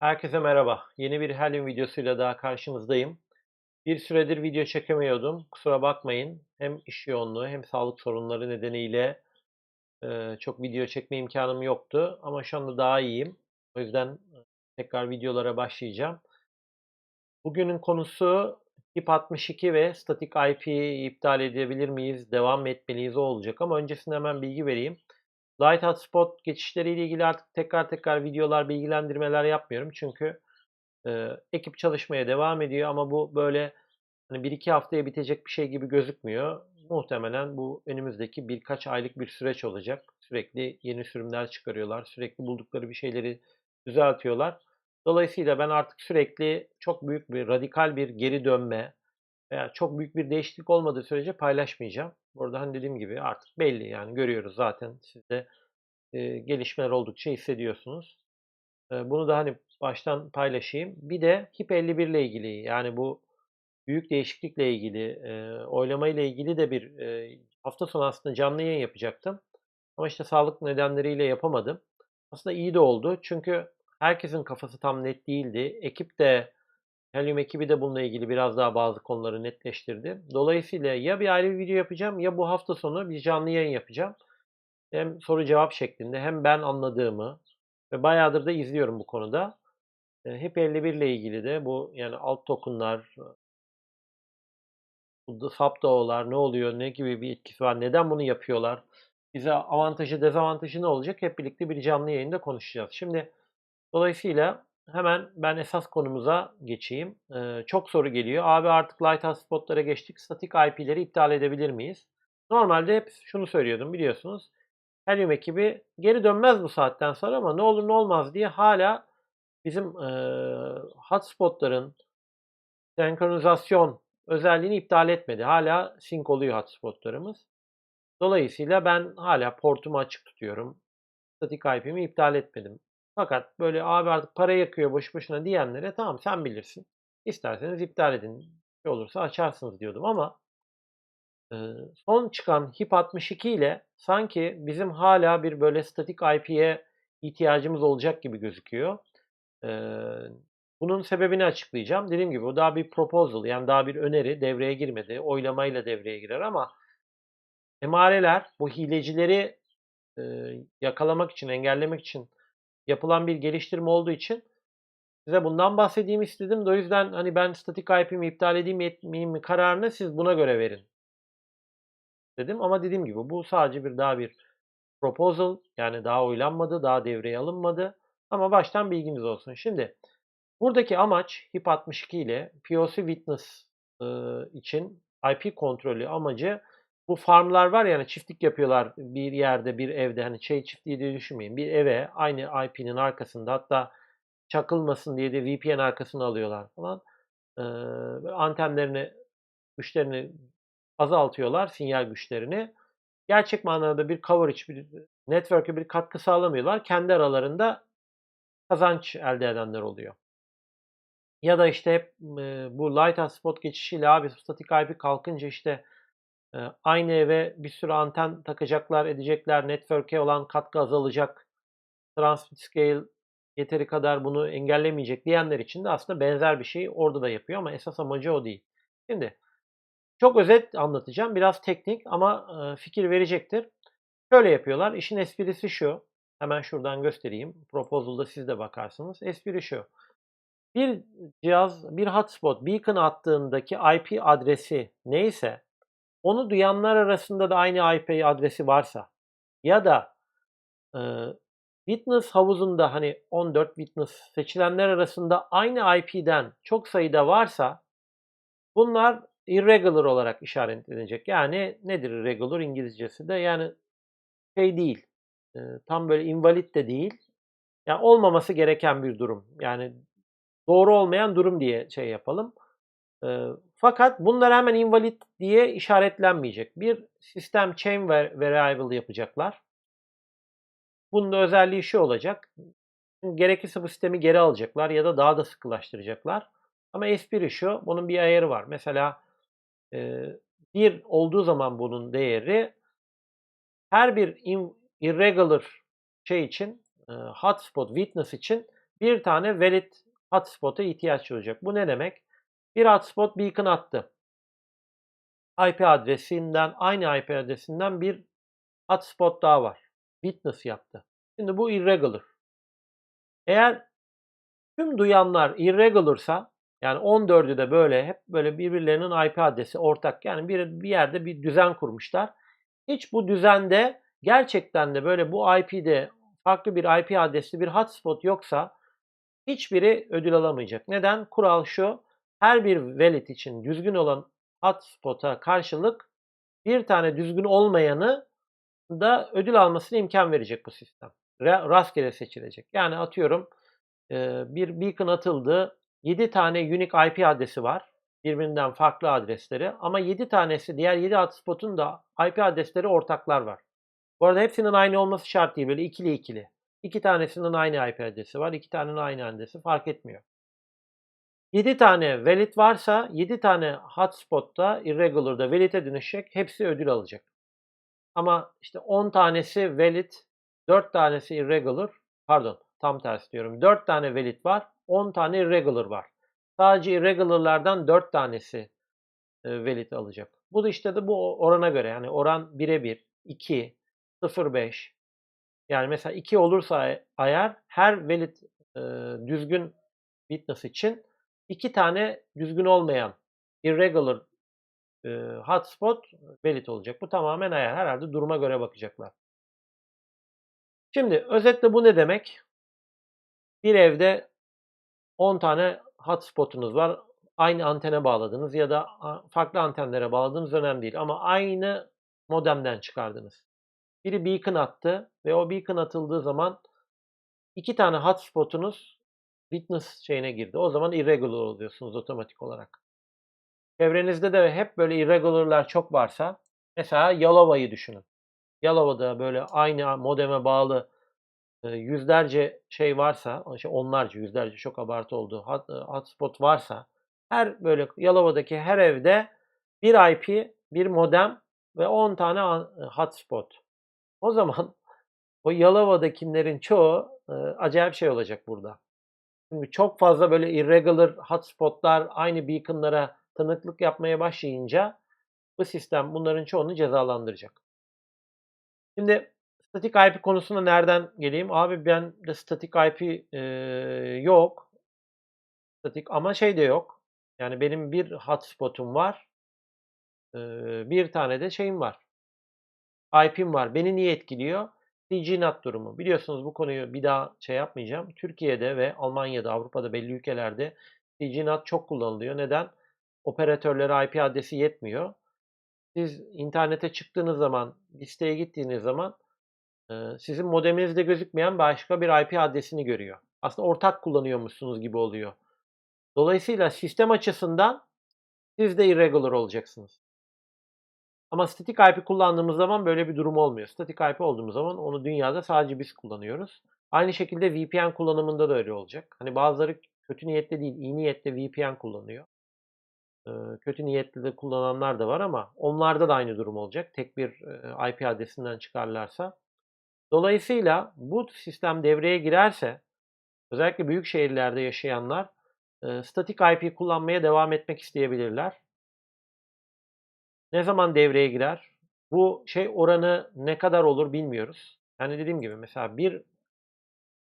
Herkese merhaba. Yeni bir Helium videosuyla daha karşınızdayım. Bir süredir video çekemiyordum. Kusura bakmayın. Hem iş yoğunluğu hem sağlık sorunları nedeniyle çok video çekme imkanım yoktu. Ama şu anda daha iyiyim. O yüzden tekrar videolara başlayacağım. Bugünün konusu HIP 62 ve statik IP'yi iptal edebilir miyiz, devam etmeliyiz o olacak. Ama öncesinde hemen bilgi vereyim. Light Hotspot geçişleriyle ilgili artık tekrar tekrar videolar, bilgilendirmeler yapmıyorum. Çünkü e, ekip çalışmaya devam ediyor ama bu böyle hani bir iki haftaya bitecek bir şey gibi gözükmüyor. Muhtemelen bu önümüzdeki birkaç aylık bir süreç olacak. Sürekli yeni sürümler çıkarıyorlar. Sürekli buldukları bir şeyleri düzeltiyorlar. Dolayısıyla ben artık sürekli çok büyük bir radikal bir geri dönme veya çok büyük bir değişiklik olmadığı sürece paylaşmayacağım. Burada hani dediğim gibi artık belli yani görüyoruz zaten siz de e, gelişmeler oldukça hissediyorsunuz. E, bunu da hani baştan paylaşayım. Bir de HIP 51 ile ilgili yani bu büyük değişiklikle ilgili, e, oylama ile ilgili de bir e, hafta sonu aslında canlı yayın yapacaktım. Ama işte sağlık nedenleriyle yapamadım. Aslında iyi de oldu çünkü herkesin kafası tam net değildi. Ekip de Helium ekibi de bununla ilgili biraz daha bazı konuları netleştirdi. Dolayısıyla ya bir ayrı bir video yapacağım ya bu hafta sonu bir canlı yayın yapacağım. Hem soru cevap şeklinde hem ben anladığımı ve bayağıdır da izliyorum bu konuda. E, HIP 51 ile ilgili de bu yani alt tokenlar, bu SAPDAO'lar ne oluyor, ne gibi bir etkisi var, neden bunu yapıyorlar, bize avantajı dezavantajı ne olacak hep birlikte bir canlı yayında konuşacağız. Şimdi dolayısıyla hemen ben esas konumuza geçeyim. Ee, çok soru geliyor. Abi artık Lighthouse spotlara geçtik. Statik IP'leri iptal edebilir miyiz? Normalde hep şunu söylüyordum biliyorsunuz. Helium ekibi geri dönmez bu saatten sonra ama ne olur ne olmaz diye hala bizim e, hotspotların senkronizasyon özelliğini iptal etmedi. Hala sync oluyor hotspotlarımız. Dolayısıyla ben hala portumu açık tutuyorum. Statik IP'mi iptal etmedim. Fakat böyle abi artık para yakıyor boş boşuna diyenlere tamam sen bilirsin. İsterseniz iptal edin. Ne olursa açarsınız diyordum ama e, son çıkan HIP 62 ile sanki bizim hala bir böyle statik IP'ye ihtiyacımız olacak gibi gözüküyor. E, bunun sebebini açıklayacağım. Dediğim gibi o daha bir proposal yani daha bir öneri devreye girmedi. Oylamayla devreye girer ama emareler bu hilecileri e, yakalamak için, engellemek için yapılan bir geliştirme olduğu için size bundan bahsedeyim istedim. O yüzden hani ben statik IP'mi iptal edeyim etmeyeyim mi kararını siz buna göre verin dedim. Ama dediğim gibi bu sadece bir daha bir proposal yani daha oylanmadı, daha devreye alınmadı. Ama baştan bilginiz olsun. Şimdi buradaki amaç HIP 62 ile POC Witness e, için IP kontrolü amacı bu farmlar var yani çiftlik yapıyorlar bir yerde bir evde hani şey çiftliği diye düşünmeyin. Bir eve aynı IP'nin arkasında hatta çakılmasın diye de VPN arkasına alıyorlar falan. Ee, antenlerini güçlerini azaltıyorlar sinyal güçlerini. Gerçek manada bir coverage, bir network'e bir katkı sağlamıyorlar. Kendi aralarında kazanç elde edenler oluyor. Ya da işte hep e, bu light spot geçişiyle abi statik IP kalkınca işte Aynı eve bir sürü anten takacaklar, edecekler. Network'e olan katkı azalacak. Transmit scale yeteri kadar bunu engellemeyecek diyenler için de aslında benzer bir şey orada da yapıyor ama esas amacı o değil. Şimdi çok özet anlatacağım. Biraz teknik ama fikir verecektir. Şöyle yapıyorlar. İşin esprisi şu. Hemen şuradan göstereyim. Proposal'da siz de bakarsınız. Espri şu. Bir cihaz, bir hotspot, beacon attığındaki IP adresi neyse onu duyanlar arasında da aynı IP adresi varsa ya da e, witness havuzunda hani 14 witness seçilenler arasında aynı IP'den çok sayıda varsa bunlar irregular olarak işaretlenecek. Yani nedir irregular İngilizcesi de yani şey değil. E, tam böyle invalid de değil. Yani olmaması gereken bir durum. Yani doğru olmayan durum diye şey yapalım. Fakat bunlar hemen invalid diye işaretlenmeyecek. Bir sistem chain variable yapacaklar. Bunun özelliği şu olacak. Gerekirse bu sistemi geri alacaklar ya da daha da sıkılaştıracaklar. Ama espri şu, bunun bir ayarı var. Mesela e, bir olduğu zaman bunun değeri her bir irregular şey için, e, hotspot witness için bir tane valid hotspot'a ihtiyaç olacak. Bu ne demek? Bir hotspot beacon attı. IP adresinden, aynı IP adresinden bir hotspot daha var. Witness yaptı. Şimdi bu irregular. Eğer tüm duyanlar irregular'sa yani 14'ü de böyle hep böyle birbirlerinin IP adresi ortak yani bir, bir yerde bir düzen kurmuşlar. Hiç bu düzende gerçekten de böyle bu IP'de farklı bir IP adresli bir hotspot yoksa hiçbiri ödül alamayacak. Neden? Kural şu. Her bir valid için düzgün olan hotspot'a karşılık bir tane düzgün olmayanı da ödül almasına imkan verecek bu sistem. Rastgele seçilecek. Yani atıyorum bir beacon atıldı. 7 tane unique IP adresi var. Birbirinden farklı adresleri. Ama 7 tanesi diğer 7 hotspot'un da IP adresleri ortaklar var. Bu arada hepsinin aynı olması şart değil. Böyle ikili ikili. İki tanesinin aynı IP adresi var. iki tanenin aynı adresi fark etmiyor. 7 tane valid varsa 7 tane hotspot'ta irregular'da valid'e dönüşecek. Hepsi ödül alacak. Ama işte 10 tanesi valid, 4 tanesi irregular. Pardon tam tersi diyorum. 4 tane valid var. 10 tane irregular var. Sadece irregular'lardan 4 tanesi e, valid alacak. Bu da işte de bu orana göre yani oran 1'e 1, 2, 0.5 yani mesela 2 olursa eğer her valid e, düzgün witness için iki tane düzgün olmayan irregular e, hotspot valid olacak. Bu tamamen ayar. Herhalde duruma göre bakacaklar. Şimdi özetle bu ne demek? Bir evde 10 tane hotspotunuz var. Aynı antene bağladınız ya da farklı antenlere bağladınız önemli değil. Ama aynı modemden çıkardınız. Biri beacon attı ve o beacon atıldığı zaman iki tane hotspotunuz witness şeyine girdi. O zaman irregular oluyorsunuz otomatik olarak. Çevrenizde de hep böyle irregular'lar çok varsa mesela Yalova'yı düşünün. Yalova'da böyle aynı modeme bağlı yüzlerce şey varsa, onlarca, yüzlerce çok abartı oldu hotspot varsa her böyle Yalova'daki her evde bir IP, bir modem ve 10 tane hotspot. O zaman o Yalova'dakilerin çoğu e, acayip şey olacak burada. Çok fazla böyle irregular hotspotlar aynı beaconlara tanıklık yapmaya başlayınca bu sistem bunların çoğunu cezalandıracak. Şimdi statik IP konusuna nereden geleyim? Abi ben de statik IP e, yok. Statik ama şey de yok. Yani benim bir hotspotum var. E, bir tane de şeyim var. IP'm var. Beni niye etkiliyor? CGNAT durumu. Biliyorsunuz bu konuyu bir daha şey yapmayacağım. Türkiye'de ve Almanya'da, Avrupa'da belli ülkelerde CGNAT çok kullanılıyor. Neden? Operatörlere IP adresi yetmiyor. Siz internete çıktığınız zaman, listeye gittiğiniz zaman sizin modeminizde gözükmeyen başka bir IP adresini görüyor. Aslında ortak kullanıyormuşsunuz gibi oluyor. Dolayısıyla sistem açısından siz de irregular olacaksınız. Ama statik IP kullandığımız zaman böyle bir durum olmuyor. Statik IP olduğumuz zaman onu dünyada sadece biz kullanıyoruz. Aynı şekilde VPN kullanımında da öyle olacak. Hani bazıları kötü niyetli değil, iyi niyetle VPN kullanıyor. Ee, kötü niyetli de kullananlar da var ama onlarda da aynı durum olacak. Tek bir IP adresinden çıkarlarsa. Dolayısıyla bu sistem devreye girerse özellikle büyük şehirlerde yaşayanlar statik IP kullanmaya devam etmek isteyebilirler. Ne zaman devreye girer? Bu şey oranı ne kadar olur bilmiyoruz. Yani dediğim gibi mesela bir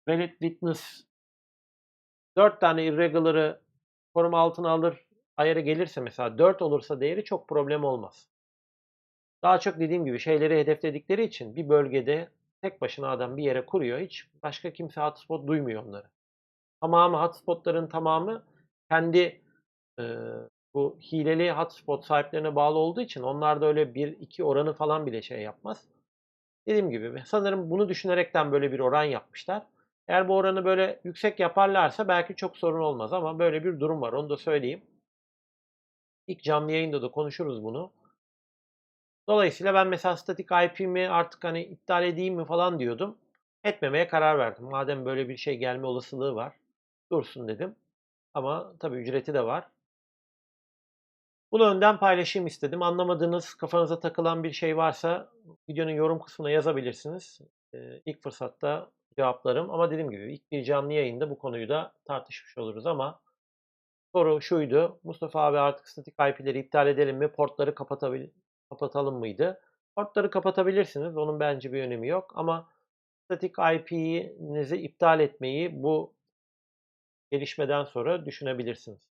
valid witness 4 tane irregular'ı koruma altına alır ayarı gelirse mesela 4 olursa değeri çok problem olmaz. Daha çok dediğim gibi şeyleri hedefledikleri için bir bölgede tek başına adam bir yere kuruyor. Hiç başka kimse hotspot duymuyor onları. Tamamı hotspotların tamamı kendi e, bu hileli hotspot sahiplerine bağlı olduğu için onlar da öyle 1-2 oranı falan bile şey yapmaz. Dediğim gibi sanırım bunu düşünerekten böyle bir oran yapmışlar. Eğer bu oranı böyle yüksek yaparlarsa belki çok sorun olmaz ama böyle bir durum var onu da söyleyeyim. İlk canlı yayında da konuşuruz bunu. Dolayısıyla ben mesela statik IP'mi artık hani iptal edeyim mi falan diyordum. Etmemeye karar verdim. Madem böyle bir şey gelme olasılığı var. Dursun dedim. Ama tabii ücreti de var. Bunu önden paylaşayım istedim. Anlamadığınız, kafanıza takılan bir şey varsa videonun yorum kısmına yazabilirsiniz. İlk fırsatta cevaplarım. Ama dediğim gibi ilk bir canlı yayında bu konuyu da tartışmış oluruz ama soru şuydu. Mustafa abi artık statik IP'leri iptal edelim mi? Portları kapatabil kapatalım mıydı? Portları kapatabilirsiniz. Onun bence bir önemi yok ama statik IP'nizi iptal etmeyi bu gelişmeden sonra düşünebilirsiniz.